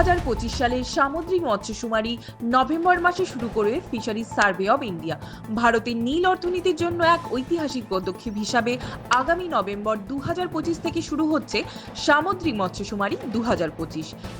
সালের সামুদ্রিক মৎস্যশুমারি নভেম্বর মাসে শুরু করে ফিশারিজ সার্ভে অব ইন্ডিয়া। ভারতের নীল অর্থনীতির জন্য এক ঐতিহাসিক পদক্ষেপ হিসাবে আগামী নভেম্বর দু থেকে শুরু হচ্ছে সামুদ্রিক মৎস্যশুমারি দু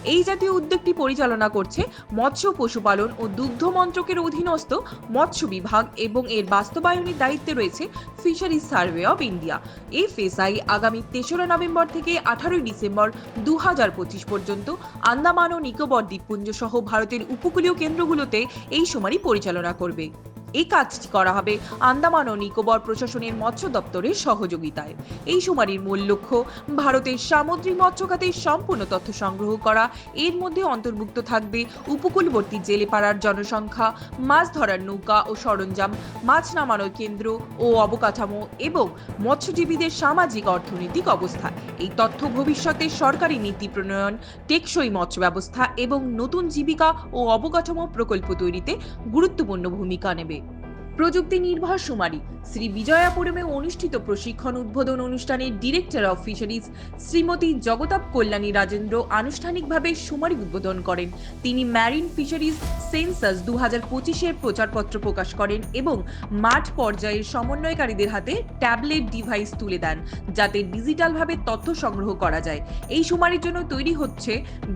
এই জাতীয় উদ্যোগটি পরিচালনা করছে মৎস্য পশুপালন ও দুগ্ধ মন্ত্রকের অধীনস্থ মৎস্য বিভাগ এবং এর বাস্তবায়নের দায়িত্বে রয়েছে fisheries survey of India. FSI আগামী তেসরা নভেম্বর থেকে আঠারোই ডিসেম্বর দু হাজার পঁচিশ পর্যন্ত আন্দামান ও নিকোবর দ্বীপপুঞ্জ সহ ভারতের উপকূলীয় কেন্দ্রগুলোতে এই সময়ই পরিচালনা করবে। এই কাজটি করা হবে আন্দামান ও নিকোবর প্রশাসনের মৎস্য দপ্তরের সহযোগিতায়। এই শুমারির মূল লক্ষ্য, ভারতের সামুদ্রিক মৎস্য খাতের সম্পূর্ণ তথ্য সংগ্রহ করা। এর মধ্যে অন্তর্ভুক্ত থাকবে উপকূলবর্তী জেলে পাড়ার জনসংখ্যা, মাছ ধরার নৌকা ও সরঞ্জাম, মাছ নামানোর কেন্দ্র ও অবকাঠামো এবং মৎস্যজীবীদের সামাজিক অর্থনৈতিক অবস্থা এই তথ্য ভবিষ্যতে সরকারি নীতি প্রণয়ন, টেকসই মৎস্য ব্যবস্থা এবং নতুন জীবিকা ও অবকাঠামো প্রকল্প তৈরিতে গুরুত্বপূর্ণ ভূমিকা নেবে। প্রযুক্তি নির্ভর সুমারি। শ্রী বিজয়াপুরমে অনুষ্ঠিত প্রশিক্ষণ উদ্বোধন অনুষ্ঠানের director of fisheries Shrimati Jagtap Kalyani Rajendra আনুষ্ঠানিকভাবে সুমারি উদ্বোধন করেন। তিনি ম্যারিন ফিশারিজ সেন্সাস দু হাজার পঁচিশের প্রচারপত্র প্রকাশ করেন এবং মাঠ পর্যায়ের সমন্বয়কারীদের হাতে ট্যাবলেট ডিভাইস তুলে দেন, যাতে ডিজিটালভাবে তথ্য সংগ্রহ করা যায়। এই সুমারির জন্য তৈরি হচ্ছে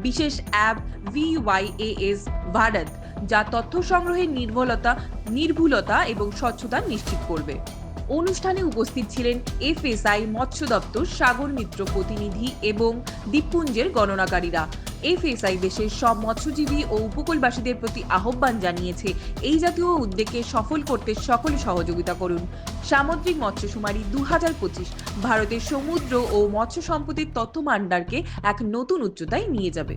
বিশেষ অ্যাপ ভিওয়াইএএস ভারত। যা তথ্য সংগ্রহের নির্ভুলতা নির্ভুলতা এবং স্বচ্ছতা নিশ্চিত করবে। অনুষ্ঠানে উপস্থিত ছিলেন এফএসআই মৎস্য দপ্তর সাগর মিত্র প্রতিনিধি এবং দ্বীপপুঞ্জের গণনাকারীরা এফএসআই দেশের সব মৎস্যজীবী ও উপকূলবাসীদের প্রতি আহ্বান জানিয়েছে, এই জাতীয় উদ্যোগকে সফল করতে সকলে সহযোগিতা করুন। সামুদ্রিক মৎস্যশুমারি দু হাজার পঁচিশ, ভারতের সমুদ্র ও মৎস্য সম্পদের তথ্য ভাণ্ডারকে এক নতুন উচ্চতায় নিয়ে যাবে।